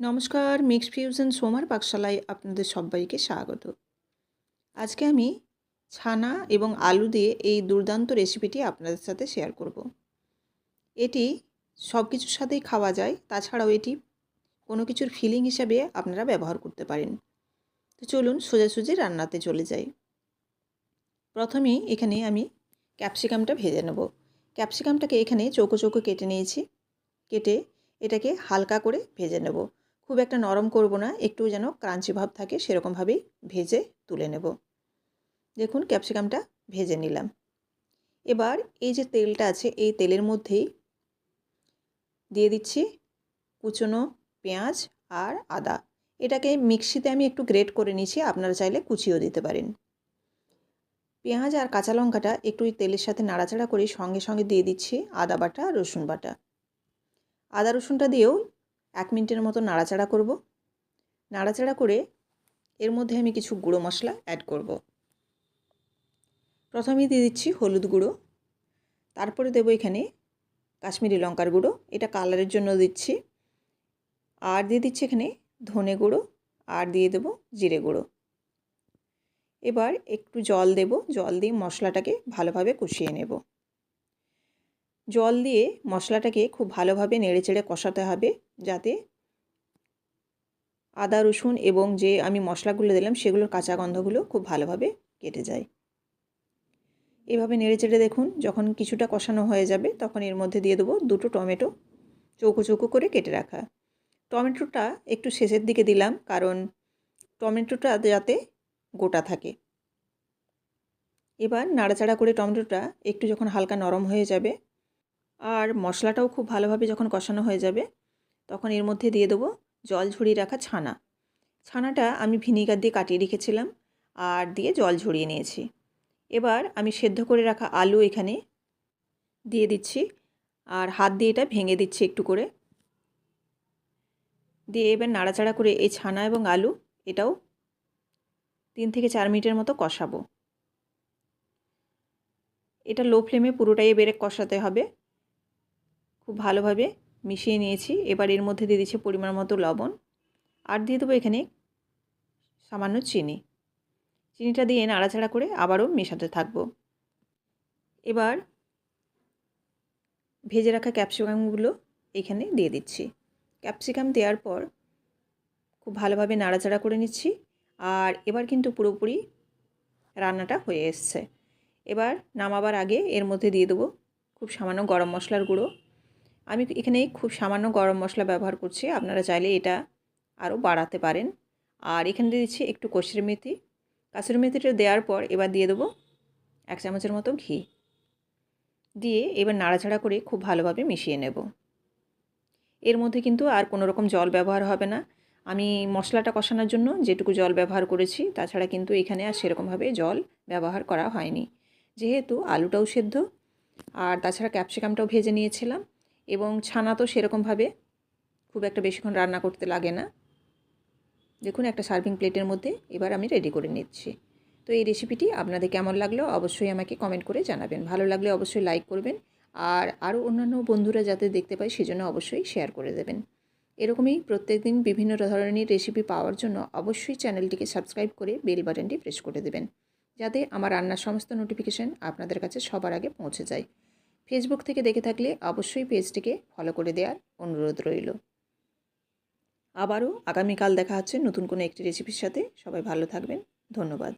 নমস্কার mix fusion সোমার পাকশালায় আপনাদের সবাইকে স্বাগত। আজকে আমি ছানা এবং আলু দিয়ে এই দুর্দান্ত রেসিপিটি আপনাদের সাথে শেয়ার করব। এটি সব কিছুর সাথেই খাওয়া যায়, তাছাড়াও এটি কোনো কিছুর ফিলিং হিসাবে আপনারা ব্যবহার করতে পারেন। তো চলুন সোজাসুজি রান্নাতে চলে যাই। প্রথমেই এখানে আমি ক্যাপসিকামটা ভেজে নেব। ক্যাপসিকামটাকে এখানে চৌকো চৌকো কেটে নিয়েছি। কেটে এটাকে হালকা করে ভেজে নেব। খুব একটা নরম করব না, একটু যেন ক্রাঞ্চি ভাব থাকে সেরকমভাবেই ভেজে তুলে নেব। দেখুন ক্যাপসিকামটা ভেজে নিলাম। এবার এই যে তেলটা আছে, এই তেলের মধ্যেই দিয়ে দিচ্ছি কুচনো পেঁয়াজ আর আদা। এটাকে মিক্সিতে আমি একটু গ্রেট করে নিয়েছি, আপনারা চাইলে কুচিও দিতে পারেন। পেঁয়াজ আর কাঁচা লঙ্কাটা একটু তেলের সাথে নাড়াচাড়া করে সঙ্গে সঙ্গে দিয়ে দিচ্ছি আদা বাটা, রসুন বাটা। আদা রসুনটা দিয়েও এক মিনিটের মতো নাড়াচাড়া করব। নাড়াচাড়া করে এর মধ্যে আমি কিছু গুঁড়ো মশলা অ্যাড করব। প্রথমেই দিয়ে দিচ্ছি হলুদ গুঁড়ো। তারপরে দেবো এখানে কাশ্মীরি লঙ্কার গুঁড়ো। এটা কালারের জন্য দিচ্ছি। আর দিয়ে দিচ্ছি এখানে ধনে গুঁড়ো। আর দিয়ে দেবো জিরে গুঁড়ো। এবার একটু জল দেব। জল দিয়ে মশলাটাকে ভালোভাবে কষিয়ে নেব। জল দিয়ে মশলাটাকে খুব ভালোভাবে নেড়েচেড়ে কষাতে হবে যাতে আদা, রসুন এবং যে আমি মশলাগুলো দিলাম সেগুলোর কাঁচা গন্ধগুলো খুব ভালোভাবে কেটে যায়। এভাবে নেড়েচেড়ে দেখুন, যখন কিছুটা কষানো হয়ে যাবে তখন এর মধ্যে দিয়ে দেবো দুটো টমেটো চৌকো চৌকো করে কেটে রাখা। টমেটোটা একটু শেষের দিকে দিলাম কারণ টমেটোটা যাতে গোটা থাকে। এবার নাড়াচাড়া করে টমেটোটা একটু যখন হালকা নরম হয়ে যাবে আর মশলাটাও খুব ভালোভাবে যখন কষানো হয়ে যাবে, তখন এর মধ্যে দিয়ে দেবো জল ঝরিয়ে রাখা ছানা। ছানাটা আমি ভিনিগার দিয়ে কাটিয়ে রেখেছিলাম আর দিয়ে জল ঝরিয়ে নিয়েছি। এবার আমি সেদ্ধ করে রাখা আলু এখানে দিয়ে দিচ্ছি আর হাত দিয়ে এটা ভেঙে দিচ্ছি একটু করে। দিয়ে এবার নাড়াচাড়া করে এই ছানা এবং আলু এটাও তিন থেকে চার মিনিটের মতো কষাবো। এটা লো ফ্লেমে পুরোটাই এবারে কষাতে হবে। খুব ভালোভাবে মিশিয়ে নিয়েছি। এবার এর মধ্যে দিয়ে দিচ্ছি পরিমাণ মতো লবণ। আর দিয়ে দেবো এখানে সামান্য চিনি। চিনিটা দিয়ে নাড়াচাড়া করে আবারও মেশাতে থাকব। এবার ভেজে রাখা ক্যাপসিকামগুলো এখানে দিয়ে দিচ্ছি। ক্যাপসিকাম দেওয়ার পর খুব ভালোভাবে নাড়াচাড়া করে নিচ্ছি। আর এবার কিন্তু পুরোপুরি রান্নাটা হয়ে এসছে। এবার নামাবার আগে এর মধ্যে দিয়ে দেবো খুব সামান্য গরম মশলার গুঁড়ো। আমি এখানে খুব সামান্য গরম মশলা ব্যবহার করছি, আপনারা চাইলে এটা আরও বাড়াতে পারেন। আর এখানে দিচ্ছি একটু কষির মেথি। কাসুরি মেথিটা দেওয়ার পর এবার দিয়ে দেবো এক চামচের মতো ঘি। দিয়ে এবার নাড়াচাড়া করে খুব ভালোভাবে মিশিয়ে নেব। এর মধ্যে কিন্তু আর কোনো রকম জল ব্যবহার হবে না। আমি মশলাটা কষানোর জন্য যেটুকু জল ব্যবহার করেছি, তাছাড়া কিন্তু এখানে আর সেরকমভাবে জল ব্যবহার করা হয়নি। যেহেতু আলুটাও সেদ্ধ, আর তাছাড়া ক্যাপসিকামটাও ভেজে নিয়েছিলাম এবং ছানা তো সেরকমভাবে খুব একটা বেশিক্ষণ রান্না করতে লাগে না। দেখুন, একটা সার্ভিং প্লেটের মধ্যে এবার আমি রেডি করে নিচ্ছি। তো এই রেসিপিটি আপনাদের কেমন লাগল অবশ্যই আমাকে কমেন্ট করে জানাবেন। ভালো লাগলে অবশ্যই লাইক করবেন আর আরও অন্যান্য বন্ধুরা যাতে দেখতে পায় সেজন্য অবশ্যই শেয়ার করে দেবেন। এরকমই প্রত্যেক দিন বিভিন্ন ধরনের রেসিপি পাওয়ার জন্য অবশ্যই চ্যানেলটিকে সাবস্ক্রাইব করে বেল বাটনটি প্রেস করে দেবেন। যাতে আমার রান্নার সমস্ত নোটিফিকেশান আপনাদের কাছে সবার আগে পৌঁছে যায়। ফেসবুক থেকে দেখে থাকলে অবশ্যই পেজটিকে ফলো করে দেওয়ার অনুরোধ রইল। আবারও আগামীকাল দেখা হচ্ছে নতুন কোনো একটি রেসিপির সাথে। সবাই ভালো থাকবেন। ধন্যবাদ।